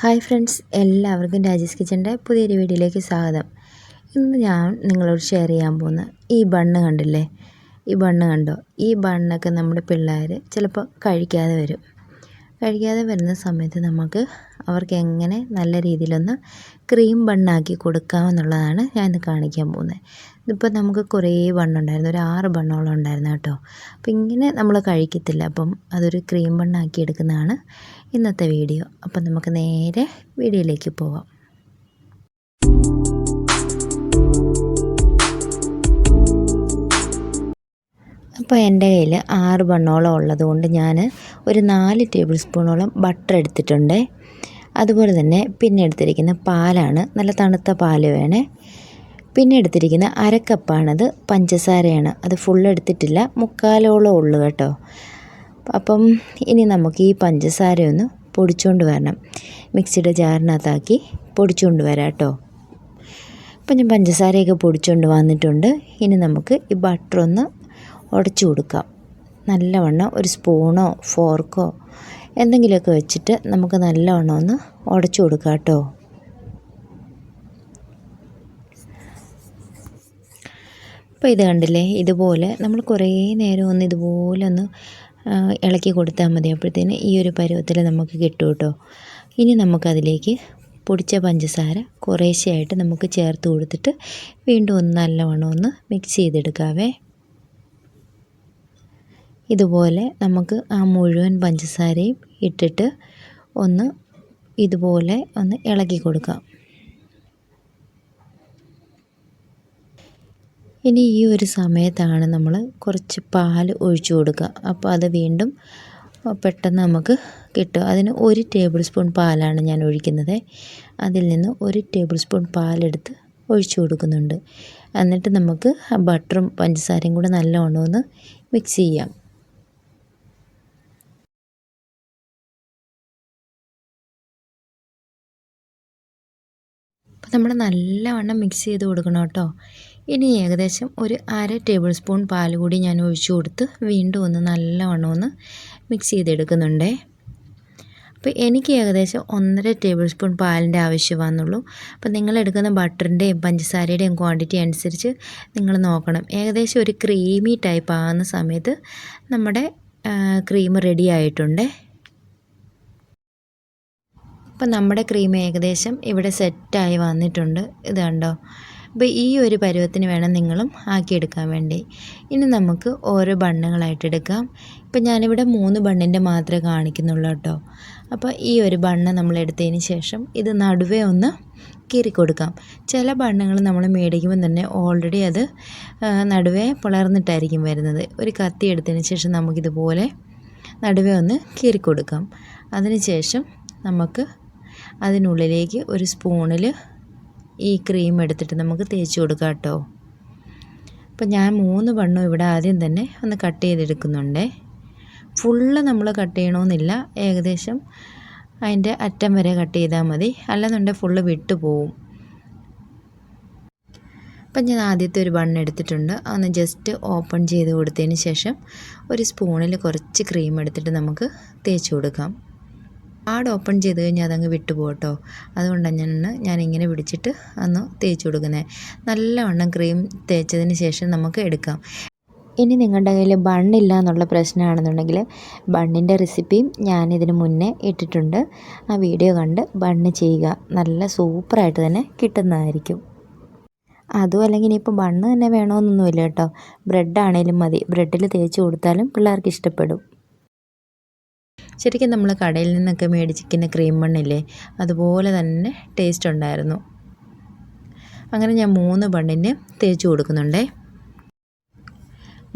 Hi friends എല്ലാവർക്കും രാജേഷ് കിച്ചന്റെ പുതിയൊരു വീഡിയോയിലേക്ക് സ്വാഗതം. ഇന്ന് ഞാൻ നിങ്ങളോട് ഷെയർ ചെയ്യാൻ പോകുന്ന ഈ ബണ്ണ് കണ്ടില്ലേ? ഈ ബണ്ണ് കണ്ടോ? ഈ ബണ്ണൊക്കെ നമ്മുടെ പിള്ളേർ ചിലപ്പോൾ കഴിക്കാതെ വരും. കഴിക്കാതെ വരുന്ന സമയത്ത് നമുക്ക് അവർക്ക് എങ്ങനെ നല്ല രീതിയിലൊന്ന് ക്രീം ബണ്ണാക്കി കൊടുക്കാമെന്നുള്ളതാണ് ഇന്ന് കാണിക്കാൻ പോകുന്നത്. ഇതിപ്പോൾ നമുക്ക് കുറേ ബണ്ണുണ്ടായിരുന്നു ഒരു ആറ് ബണ്ണോളം ഉണ്ടായിരുന്നു കേട്ടോ. അപ്പോൾ ഇങ്ങനെ നമ്മൾ കഴിക്കത്തില്ല. അപ്പം അതൊരു ക്രീം ബണ്ണാക്കി എടുക്കുന്നതാണ് ഇന്നത്തെ വീഡിയോ അപ്പം നമുക്ക് നേരെ വീഡിയോയിലേക്ക് പോവാം. അപ്പോൾ എന്റെ കയ്യിൽ ആറ് ബണ്ണോളം ഉള്ളതുകൊണ്ട് ഞാൻ ഒരു നാല് ടേബിൾ സ്പൂണോളം ബട്ടർ എടുത്തിട്ടുണ്ട്. അതുപോലെ തന്നെ പിന്നെ എടുത്തിരിക്കുന്ന പാലാണ് നല്ല തണുത്ത പാൽ വേണേ. പിന്നെ എടുത്തിരിക്കുന്ന അരക്കപ്പാണത് പഞ്ചസാരയാണ്. അത് ഫുൾ എടുത്തിട്ടില്ല. മുക്കാലോളം ഉള്ളു കേട്ടോ. അപ്പം ഇനി നമുക്ക് ഈ പഞ്ചസാര ഒന്ന് പൊടിച്ചുകൊണ്ട് വരണം. മിക്സിയുടെ ജാറിനകത്താക്കി പൊടിച്ചുകൊണ്ട് വരാം കേട്ടോ. അപ്പം ഞാൻ പഞ്ചസാരയൊക്കെ പൊടിച്ചുകൊണ്ട് വന്നിട്ടുണ്ട്. ഇനി നമുക്ക് ഈ ബട്ടർ ഒന്ന് ഉടച്ചു കൊടുക്കാം. നല്ലവണ്ണം ഒരു സ്പൂണോ ഫോർക്കോ എന്തെങ്കിലുമൊക്കെ വെച്ചിട്ട് നമുക്ക് നല്ലവണ്ണം ഒന്ന് ഉടച്ചു കൊടുക്കാം കേട്ടോ. അപ്പോൾ ഇത് കണ്ടില്ലേ? ഇതുപോലെ നമ്മൾ കുറേ നേരം ഒന്ന് ഇതുപോലെ ഒന്ന് ഇളക്കി കൊടുത്താൽ മതി. അപ്പോഴത്തേന് ഈ ഒരു പരുവത്തിൽ നമുക്ക് കിട്ടും കേട്ടോ. ഇനി നമുക്കതിലേക്ക് പൊടിച്ച പഞ്ചസാര കുറേശ്ശെയായിട്ട് നമുക്ക് ചേർത്ത് കൊടുത്തിട്ട് വീണ്ടും ഒന്ന് നല്ലവണ്ണം ഒന്ന് മിക്സ് ചെയ്തെടുക്കാവേ. ഇതുപോലെ നമുക്ക് ആ മുഴുവൻ പഞ്ചസാരയും ഇട്ടിട്ട് ഒന്ന് ഇതുപോലെ ഒന്ന് ഇളക്കി കൊടുക്കാം. ഇനി ഈ ഒരു സമയത്താണ് നമ്മൾ കുറച്ച് പാൽ ഒഴിച്ചു കൊടുക്കുക. അപ്പോൾ അത് വീണ്ടും പെട്ടെന്ന് നമുക്ക് കിട്ടും. അതിന് ഒരു ടേബിൾ സ്പൂൺ പാലാണ് ഞാൻ ഒഴിക്കുന്നത്. അതിൽ നിന്ന് ഒരു ടേബിൾ സ്പൂൺ പാലെടുത്ത് ഒഴിച്ചു കൊടുക്കുന്നുണ്ട്. എന്നിട്ട് നമുക്ക് ബട്ടറും പഞ്ചസാരയും കൂടെ നല്ലോണം ഒന്ന് മിക്സ് ചെയ്യാം. അപ്പോൾ നമ്മൾ നല്ലവണ്ണം മിക്സ് ചെയ്ത് കൊടുക്കണം കേട്ടോ. ഇനി ഏകദേശം ഒരു അര ടേബിൾ സ്പൂൺ പാൽ കൂടി ഞാൻ ഒഴിച്ചു കൊടുത്ത് വീണ്ടും ഒന്ന് നല്ലവണ്ണം ഒന്ന് മിക്സ് ചെയ്തെടുക്കുന്നുണ്ടേ. അപ്പോൾ എനിക്ക് ഏകദേശം ഒന്നര ടേബിൾ സ്പൂൺ പാലിന്റെ ആവശ്യം വന്നുള്ളൂ അപ്പോൾ നിങ്ങൾ എടുക്കുന്ന ബട്ടറിന്റെയും പഞ്ചസാരയുടെയും ക്വാണ്ടിറ്റി അനുസരിച്ച് നിങ്ങൾ നോക്കണം. ഏകദേശം ഒരു ക്രീമി ടൈപ്പ് ആകുന്ന സമയത്ത് നമ്മുടെ ക്രീം റെഡി ആയിട്ടുണ്ടേ. അപ്പം നമ്മുടെ ക്രീം ഏകദേശം ഇവിടെ സെറ്റായി വന്നിട്ടുണ്ട്. ഇത് കണ്ടോ? അപ്പോൾ ഈ ഒരു പരുവത്തിന് വേണം നിങ്ങളും ആക്കിയെടുക്കാൻ വേണ്ടി. ഇനി നമുക്ക് ഓരോ ബണ്ണുകളായിട്ട് എടുക്കാം. ഇപ്പം ഞാനിവിടെ മൂന്ന് ബണ്ണിന്റെ മാത്രമേ കാണിക്കുന്നുള്ളൂ കേട്ടോ. അപ്പോൾ ഈ ഒരു ബണ്ണ് നമ്മൾ എടുത്തതിന് ശേഷം ഇത് നടുവേ ഒന്ന് കീറി കൊടുക്കാം. ചില ബണ്ണുകൾ നമ്മൾ മേടിക്കുമ്പോൾ തന്നെ ഓൾറെഡി അത് നടുവേ പിളർന്നിട്ടായിരിക്കും വരുന്നത്. ഒരു കത്തി എടുത്തതിന് ശേഷം നമുക്കിതുപോലെ നടുവേ ഒന്ന് കീറി കൊടുക്കാം. അതിന് ശേഷം നമുക്ക് അതിനുള്ളിലേക്ക് ഒരു സ്പൂണിൽ ഈ ക്രീം എടുത്തിട്ട് നമുക്ക് തേച്ച് കൊടുക്കാം കേട്ടോ. അപ്പം ഞാൻ മൂന്ന് വണ്ണം ഇവിടെ ആദ്യം തന്നെ ഒന്ന് കട്ട് ചെയ്തെടുക്കുന്നുണ്ട്. ഫുള്ള് നമ്മൾ കട്ട് ചെയ്യണമെന്നില്ല ഏകദേശം അതിന്റെ അറ്റം വരെ കട്ട് ചെയ്താൽ മതി. അല്ലെന്നുണ്ടെങ്കിൽ ഫുള്ള് വിട്ടു പോവും. അപ്പം ഞാൻ ആദ്യത്തെ ഒരു ബണ്ണ് എടുത്തിട്ടുണ്ട്. അതൊന്ന് ജസ്റ്റ് ഓപ്പൺ ചെയ്ത് കൊടുത്തതിന് ശേഷം ഒരു സ്പൂണിൽ കുറച്ച് ക്രീം എടുത്തിട്ട് നമുക്ക് തേച്ച് കൊടുക്കാം. ആട് ഓപ്പൺ ചെയ്ത് കഴിഞ്ഞാൽ അതങ്ങ് വിട്ടുപോകട്ടോ അതുകൊണ്ടാണ് ഞാൻ ഇങ്ങനെ പിടിച്ചിട്ട് ഒന്ന് തേച്ച് കൊടുക്കുന്നത് നല്ലവണ്ണം ക്രീം തേച്ചതിന് ശേഷം നമുക്ക് എടുക്കാം. ഇനി നിങ്ങളുടെ കയ്യിൽ ബണ്ണില്ല എന്നുള്ള പ്രശ്നമാണെന്നുണ്ടെങ്കിൽ ബണ്ണിന്റെ റെസിപ്പിയും ഞാൻ ഇതിന് മുന്നേ ഇട്ടിട്ടുണ്ട്. ആ വീഡിയോ കണ്ട് ബണ്ണ് ചെയ്യുക നല്ല സൂപ്പറായിട്ട് തന്നെ കിട്ടുന്നതായിരിക്കും. അതും അല്ലെങ്കിൽ ഇനിയിപ്പോൾ ബണ്ണ് തന്നെ വേണമെന്നൊന്നുമില്ല കേട്ടോ. ബ്രെഡ് മതി. ബ്രെഡിൽ തേച്ച് കൊടുത്താലും പിള്ളേർക്ക് ഇഷ്ടപ്പെടും. ശരിക്കും നമ്മൾ കടയിൽ നിന്നൊക്കെ മേടിച്ചിരിക്കുന്ന ക്രീം ബണ്ണില്ലേ അതുപോലെ തന്നെ ടേസ്റ്റ് ഉണ്ടായിരുന്നു. അങ്ങനെ ഞാൻ മൂന്ന് ബണ്ണിന് തേച്ച് കൊടുക്കുന്നുണ്ടേ.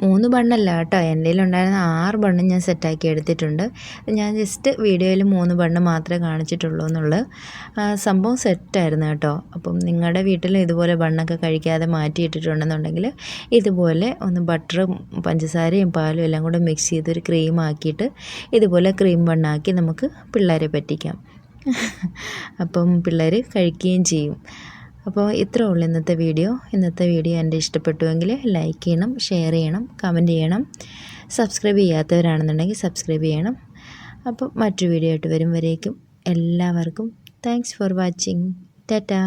മൂന്ന് ബണ്ണല്ല കേട്ടോ. എന്റെ ഉണ്ടായിരുന്ന ആറ് ബണ്ണും ഞാൻ സെറ്റാക്കി എടുത്തിട്ടുണ്ട്. ഞാൻ ജസ്റ്റ് വീഡിയോയിൽ മൂന്ന് ബണ്ണ് മാത്രമേ കാണിച്ചിട്ടുള്ളൂ എന്നുള്ളത് സംഭവം സെറ്റായിരുന്നു കേട്ടോ. അപ്പം നിങ്ങളുടെ വീട്ടിൽ ഇതുപോലെ ബണ്ണൊക്കെ കഴിക്കാതെ മാറ്റിയിട്ടിട്ടുണ്ടെന്നുണ്ടെങ്കിൽ ഇതുപോലെ ഒന്ന് ബട്ടറും പഞ്ചസാരയും പാലും എല്ലാം കൂടെ മിക്സ് ചെയ്തൊരു ക്രീം ആക്കിയിട്ട് ഇതുപോലെ ക്രീം ബണ്ണാക്കി നമുക്ക് പിള്ളേരെ പറ്റിക്കാം. അപ്പം പിള്ളേർ കഴിക്കുകയും ചെയ്യും. അപ്പോൾ ഇത്രേ ഉള്ളൂ ഇന്നത്തെ വീഡിയോ. ഇന്നത്തെ വീഡിയോ എന്റെ ഇഷ്ടപ്പെട്ടുവെങ്കിൽ ലൈക്ക് ചെയ്യണം ഷെയർ ചെയ്യണം കമന്റ് ചെയ്യണം. സബ്സ്ക്രൈബ് ചെയ്യാത്തവരാണെന്നുണ്ടെങ്കിൽ സബ്സ്ക്രൈബ് ചെയ്യണം. അപ്പോൾ മറ്റൊരു വീഡിയോ ആയിട്ട് വരും വരേക്കും എല്ലാവർക്കും താങ്ക്സ് ഫോർ വാച്ചിങ്. ടാറ്റാ.